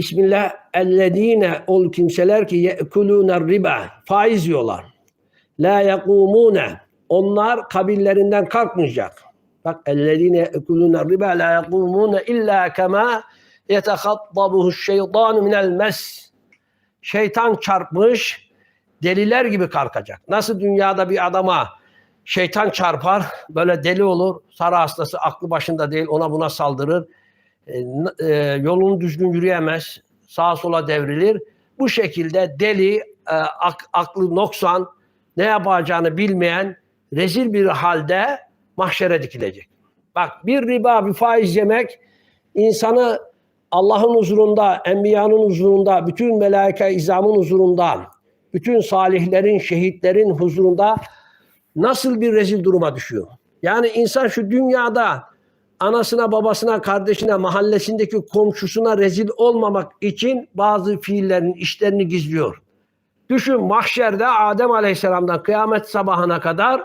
Bismillah ellezine ol kimseler ki yekulûne riba faiz yiyorlar. La yakumune onlar kabirlerinden kalkmayacak. Bak ellezine yekulûne riba la yakumune illa kema yetehattabuhu şeytanu minel mes. Şeytan çarpmış deliler gibi kalkacak. Nasıl dünyada bir adama şeytan çarpar, böyle deli olur, sarı hastası aklı başında değil ona buna saldırır. E, e, yolunu düzgün yürüyemez, sağa sola devrilir. Bu şekilde deli, e, ak- aklı noksan, ne yapacağını bilmeyen rezil bir halde mahşere dikilecek. Bak bir riba, bir faiz yemek insanı Allah'ın huzurunda, enbiyanın huzurunda, bütün melaike izamın huzurunda, bütün salihlerin, şehitlerin huzurunda nasıl bir rezil duruma düşüyor? Yani insan şu dünyada anasına, babasına, kardeşine, mahallesindeki komşusuna rezil olmamak için bazı fiillerin, işlerini gizliyor. Düşün mahşerde Adem Aleyhisselam'dan kıyamet sabahına kadar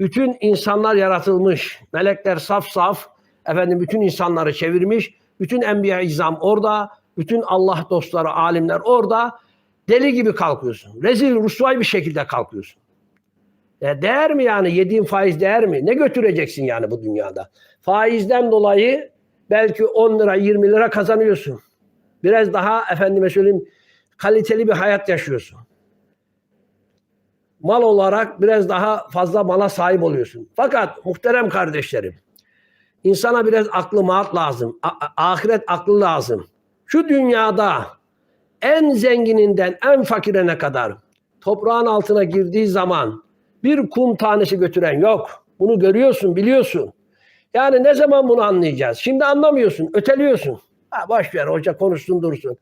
bütün insanlar yaratılmış. Melekler saf saf, efendim bütün insanları çevirmiş. Bütün enbiya izam orada, bütün Allah dostları, alimler orada. Deli gibi kalkıyorsun. Rezil, rusvay bir şekilde kalkıyorsun. E değer mi yani? Yediğin faiz değer mi? Ne götüreceksin yani bu dünyada? Faizden dolayı belki 10 lira, 20 lira kazanıyorsun. Biraz daha efendime söyleyeyim kaliteli bir hayat yaşıyorsun. Mal olarak biraz daha fazla mala sahip oluyorsun. Fakat muhterem kardeşlerim, insana biraz aklı maat lazım. Ahiret aklı lazım. Şu dünyada en zengininden en fakirine kadar toprağın altına girdiği zaman bir kum tanesi götüren yok. Bunu görüyorsun, biliyorsun. Yani ne zaman bunu anlayacağız? Şimdi anlamıyorsun, öteliyorsun. Ha boş ver hoca konuşsun dursun.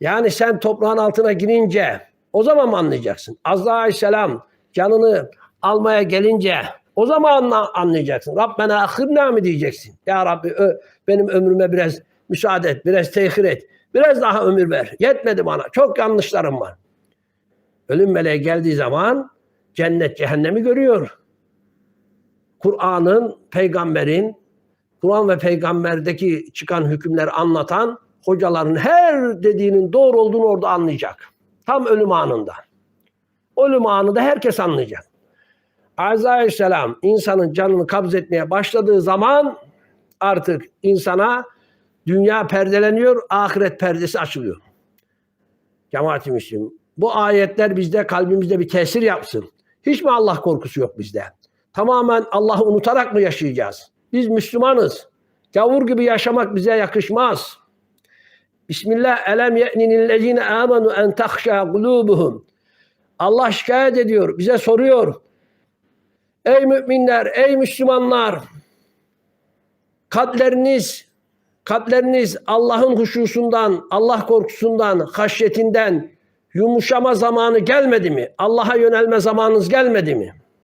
Yani sen toprağın altına girince o zaman mı anlayacaksın? Azrail Aleyhisselam canını almaya gelince o zaman anla- anlayacaksın. Rabbena ahirna mı diyeceksin? Ya Rabbi ö- benim ömrüme biraz müsaade et, biraz tehir et. Biraz daha ömür ver. Yetmedi bana. Çok yanlışlarım var. Ölüm meleği geldiği zaman cennet cehennemi görüyor. Kur'an'ın, peygamberin, Kur'an ve peygamberdeki çıkan hükümleri anlatan hocaların her dediğinin doğru olduğunu orada anlayacak. Tam ölüm anında. Ölüm anında herkes anlayacak. Azrail Aleyhisselam insanın canını kabz etmeye başladığı zaman artık insana dünya perdeleniyor, ahiret perdesi açılıyor. Cemaat-i Bu ayetler bizde kalbimizde bir tesir yapsın. Hiç mi Allah korkusu yok bizde? Tamamen Allah'ı unutarak mı yaşayacağız? Biz Müslümanız. Gavur gibi yaşamak bize yakışmaz. Bismillah elem ye'ninillezine amenu en tahşa kulubuhum. Allah şikayet ediyor, bize soruyor. Ey müminler, ey Müslümanlar, kalpleriniz, kalpleriniz Allah'ın huşusundan, Allah korkusundan, haşyetinden yumuşama zamanı gelmedi mi? Allah'a yönelme zamanınız gelmedi mi?